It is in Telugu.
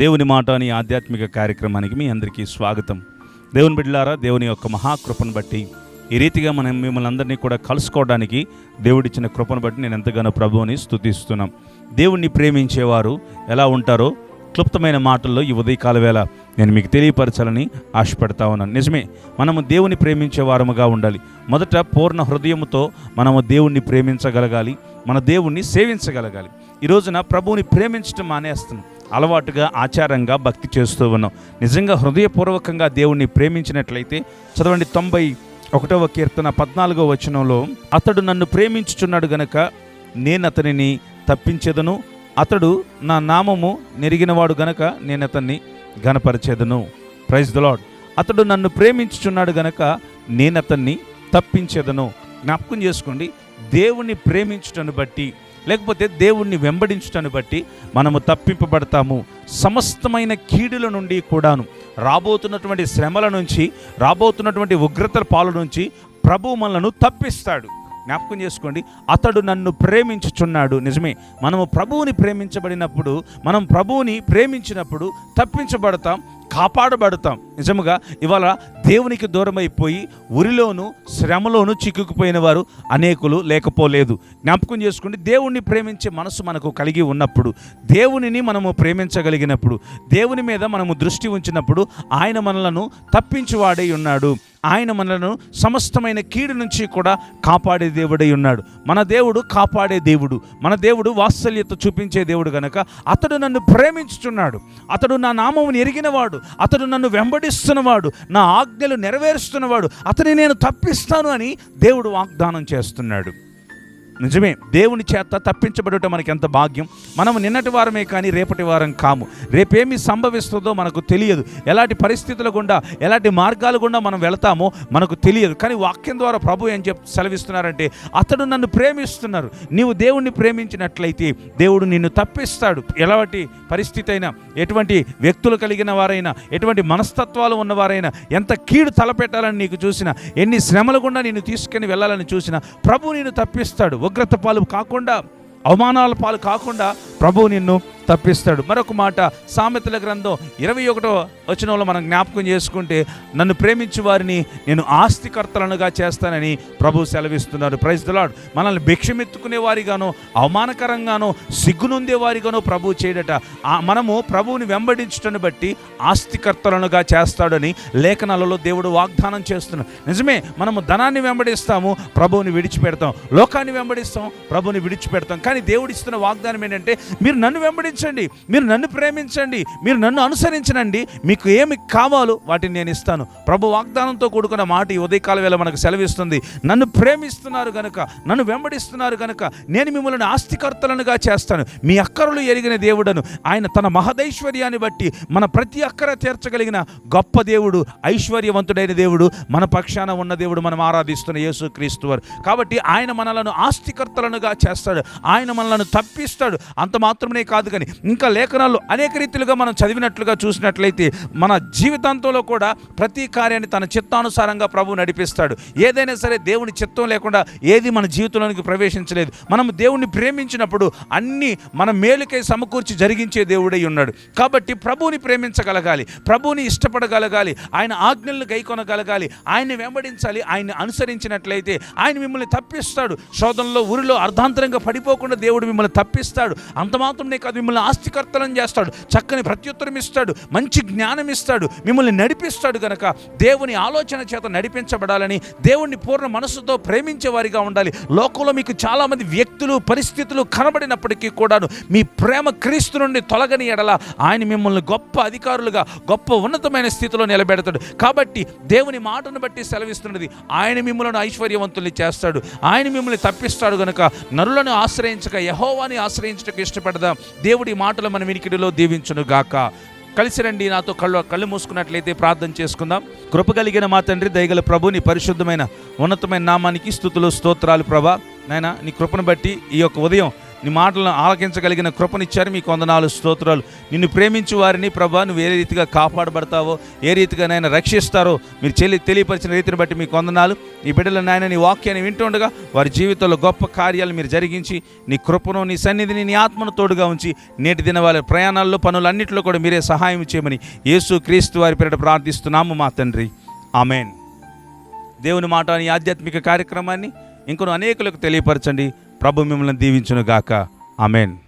దేవుని మాట అని ఆధ్యాత్మిక కార్యక్రమానికి మీ అందరికీ స్వాగతం. దేవుని బిడ్డలారా దేవుని యొక్క మహాకృపను బట్టి ఈ రీతిగా మనం మిమ్మల్ని అందరినీ కూడా కలుసుకోవడానికి దేవుడిచ్చిన కృపను బట్టి నేను ఎంతగానో ప్రభువుని స్థుతిస్తున్నాం దేవుణ్ణి ప్రేమించేవారు ఎలా ఉంటారో క్లుప్తమైన మాటల్లో ఈ ఉదయకాల వేళ నేను మీకు తెలియపరచాలని ఆశపడతా ఉన్నాను. నిజమే మనము దేవుని ప్రేమించే వారముగా ఉండాలి. మొదట పూర్ణ హృదయముతో మనము దేవుణ్ణి ప్రేమించగలగాలి మన దేవుణ్ణి సేవించగలగాలి. ఈ రోజున ప్రభువుని ప్రేమించడం మానేస్తున్నాం. అలవాటుగా ఆచారంగా భక్తి చేస్తూ ఉన్నాం. నిజంగా హృదయపూర్వకంగా దేవుణ్ణి ప్రేమించినట్లయితే చదవండి తొంభై ఒకటవ కీర్తన పద్నాలుగో వచనంలో అతడు నన్ను ప్రేమించుచున్నాడు గనక నేను అతనిని తప్పించేదను. అతడు నా నామము నెరిగినవాడు గనక నేను అతన్ని గనపరిచేదను ప్రైజ్ ద లాడ్ అతడు నన్ను ప్రేమించుచున్నాడు గనక నేను అతన్ని తప్పించేదను. జ్ఞాపకం చేసుకోండి దేవుణ్ణి ప్రేమించుటను బట్టి లేకపోతే దేవుణ్ణి వెంబడించుటను బట్టి మనము తప్పింపబడతాము. సమస్తమైన కీడుల నుండి కూడాను రాబోతున్నటువంటి శ్రమల నుంచి రాబోతున్నటువంటి ఉగ్రతల పాలు నుంచి ప్రభు మనలను తప్పిస్తాడు. జ్ఞాపకం చేసుకోండి అతడు నన్ను ప్రేమించుచున్నాడు. నిజమే మనము ప్రభువుని ప్రేమించబడినప్పుడు మనం ప్రభువుని ప్రేమించినప్పుడు తప్పించబడతాం. కాపాడబడతాం. నిజముగా ఇవాళ దేవునికి దూరమైపోయి ఉరిలోను శ్రమలోను చిక్కుకుపోయిన వారు అనేకులు లేకపోలేదు. జ్ఞాపకం చేసుకోండి దేవుణ్ణి ప్రేమించే మనసు మనకు కలిగి ఉన్నప్పుడు దేవునిని మనము ప్రేమించగలిగినప్పుడు దేవుని మీద మనము దృష్టి ఉంచినప్పుడు ఆయన మనలను తప్పించువాడై ఉన్నాడు. ఆయన మనలను సమస్తమైన కీడు నుంచి కూడా కాపాడే దేవుడై ఉన్నాడు. మన దేవుడు కాపాడే దేవుడు. మన దేవుడు వాత్సల్యత చూపించే దేవుడు గనక అతడు నన్ను ప్రేమించుచున్నాడు. అతడు నా నామమును ఎరిగినవాడు. అతడు నన్ను వెంబడిస్తున్నవాడు. నా ఆజ్ఞలు నెరవేరుస్తున్నవాడు. అతని నేను తప్పిస్తాను అని దేవుడు వాగ్దానం చేస్తున్నాడు. నిజమే దేవుని చేత తప్పించబడటం మనకి ఎంత భాగ్యం? మనం నిన్నటి వారమే కానీ రేపటి వారం కాము. రేపేమి సంభవిస్తుందో మనకు తెలియదు. ఎలాంటి పరిస్థితుల గుండా ఎలాంటి మార్గాల గుండా మనం వెళతామో మనకు తెలియదు. కానీ వాక్యం ద్వారా ప్రభు ఏం చెప్ సెలవిస్తున్నారంటే అతడు నన్ను ప్రేమిస్తున్నారు. నీవు దేవుణ్ణి ప్రేమించినట్లయితే దేవుడు నిన్ను తప్పిస్తాడు. ఎలాంటి పరిస్థితి అయినా ఎటువంటి వ్యక్తులు కలిగిన వారైనా ఎటువంటి మనస్తత్వాలు ఉన్నవారైనా ఎంత కీడు తలపెట్టాలని నీకు చూసినా ఎన్ని శ్రమల గుండా నిన్ను తీసుకుని వెళ్ళాలని చూసినా ప్రభు నిన్ను తప్పిస్తాడు. ఉగ్రత పాలు కాకుండా అవమానాల పాలు కాకుండా ప్రభువు నిన్ను తప్పిస్తాడు. మరొక మాట సామెతల గ్రంథం ఇరవై ఒకటో వచనంలో మనం జ్ఞాపకం చేసుకుంటే నన్ను ప్రేమించు వారిని నేను ఆస్తికర్తలనుగా చేస్తానని ప్రభు సెలవిస్తున్నారు ప్రైజ్ దలాడ్ మనల్ని భిక్షమెత్తుకునే వారిగాను అవమానకరంగానో సిగ్గునుందే వారిగానో ప్రభు చేయడట. మనము ప్రభువుని వెంబడించటను బట్టి ఆస్తికర్తలనుగా చేస్తాడని లేఖనాలలో దేవుడు వాగ్దానం చేస్తున్నాడు. నిజమే మనము ధనాన్ని వెంబడిస్తాము ప్రభువుని విడిచిపెడతాం. లోకాన్ని వెంబడిస్తాం ప్రభువుని విడిచిపెడతాం. కానీ దేవుడు ఇస్తున్న వాగ్దానం ఏంటంటే మీరు నన్ను ప్రేమించండి మీరు నన్ను ప్రేమించండి మీరు నన్ను అనుసరించనండి మీకు ఏమి కావాలో వాటిని నేను ఇస్తాను. ప్రభు వాగ్దానంతో కూడుకున్న మాట ఈ ఉదయకాల వేళ మనకు సెలవిస్తుంది. నన్ను ప్రేమిస్తున్నారు కనుక నన్ను వెంబడిస్తున్నారు కనుక నేను మిమ్మల్ని ఆస్తికర్తలనుగా చేస్తాను. మీ అక్కరలు ఎరిగిన దేవుడను ఆయన తన మహదైశ్వర్యాన్ని బట్టి మన ప్రతి అక్కర తీర్చగలిగిన గొప్ప దేవుడు ఐశ్వర్యవంతుడైన దేవుడు మన పక్షాన ఉన్న దేవుడు మనం ఆరాధిస్తున్న యేసు క్రీస్తువారు కాబట్టి ఆయన మనలను ఆస్తికర్తలనుగా చేస్తాడు. ఆయన మనలను తప్పిస్తాడు. అంత మాత్రమే కాదు కానీ ఇంకా లేఖనాలు అనేక రీతిలుగా మనం చదివినట్లుగా చూసినట్లయితే మన జీవితాంతంలో కూడా ప్రతి కార్యాన్ని తన చిత్తానుసారంగా ప్రభు నడిపిస్తాడు. ఏదైనా సరే దేవుని చిత్తం లేకుండా ఏది మన జీవితంలోనికి ప్రవేశించలేదు. మనం దేవుణ్ణి ప్రేమించినప్పుడు అన్నీ మన మేలుకై సమకూర్చి జరిగించే దేవుడై ఉన్నాడు. కాబట్టి ప్రభువుని ప్రేమించగలగాలి. ప్రభువుని ఇష్టపడగలగాలి. ఆయన ఆజ్ఞలను గైకొనగలగాలి. ఆయన్ని వెంబడించాలి. ఆయన్ని అనుసరించినట్లయితే ఆయన మిమ్మల్ని తప్పిస్తాడు. శోధనలో ఊరిలో అర్ధాంతరంగా పడిపోకుండా దేవుడు మిమ్మల్ని తప్పిస్తాడు. అంతమాత్రమే కాదు మిమ్మల్ని ఆస్తికర్తలను చేస్తాడు. చక్కని ప్రత్యుత్తరం ఇస్తాడు. మంచి జ్ఞానం ఇస్తాడు. మిమ్మల్ని నడిపిస్తాడు గనక దేవుని ఆలోచన చేత నడిపించబడాలని దేవుణ్ణి పూర్ణ మనస్సుతో ప్రేమించే వారిగా ఉండాలి. లోకంలో మీకు చాలామంది వ్యక్తులు పరిస్థితులు కనబడినప్పటికీ కూడాను మీ ప్రేమ క్రీస్తు నుండి తొలగని ఎడల ఆయన మిమ్మల్ని గొప్ప అధికారులుగా గొప్ప ఉన్నతమైన స్థితిలో నిలబెడతాడు. కాబట్టి దేవుని మాటను బట్టి సెలవిస్తున్నది ఆయన మిమ్మల్ని ఐశ్వర్యవంతుల్ని చేస్తాడు. ఆయన మిమ్మల్ని తప్పిస్తాడు గనుక నరులను ఆశ్రయించక యహోవాని ఆశ్రయించటకు ఇష్టపడదాం. దేవుడి మాటలు మన వినికిడిలో దీవించును గాక. కలిసి రండి నాతో కళ్ళు కళ్ళు మూసుకున్నట్లయితే ప్రార్థన చేసుకుందాం. కృప కలిగిన మా తండ్రి దయగల ప్రభు నీ పరిశుద్ధమైన ఉన్నతమైన నామానికి స్థుతులు స్తోత్రాలు ప్రభా. నాయన నీ కృపను బట్టి ఈ యొక్క ఉదయం నీ మాటలను ఆలకించగలిగిన కృపనిచ్చారు. మీకు వందనాలు స్తోత్రాలు. నిన్ను ప్రేమించు వారిని ప్రభా నువ్వు ఏ రీతిగా కాపాడబడతావో ఏ రీతిగా నాయన రక్షిస్తారో మీరు చెల్లి తెలియపరిచిన రీతిని బట్టి మీకు వందనాలు. నీ బిడ్డల నాయన నీ వాక్యాన్ని వింటుండగా వారి జీవితంలో గొప్ప కార్యాలు మీరు జరిగించి నీ కృపను నీ సన్నిధిని నీ ఆత్మను తోడుగా ఉంచి నేటి దిన వాళ్ళ ప్రయాణాల్లో పనులన్నింటిలో కూడా మీరే సహాయం చేయమని యేసు క్రీస్తు వారి పేరిట ప్రార్థిస్తున్నాము మా తండ్రి. ఆమెన్. దేవుని మాట అనే ఆధ్యాత్మిక కార్యక్రమాన్ని ఇంకొన్ని అనేకులకు తెలియపరచండి. ప్రభు మిమ్మల్ని దీవించును గాక అమెన్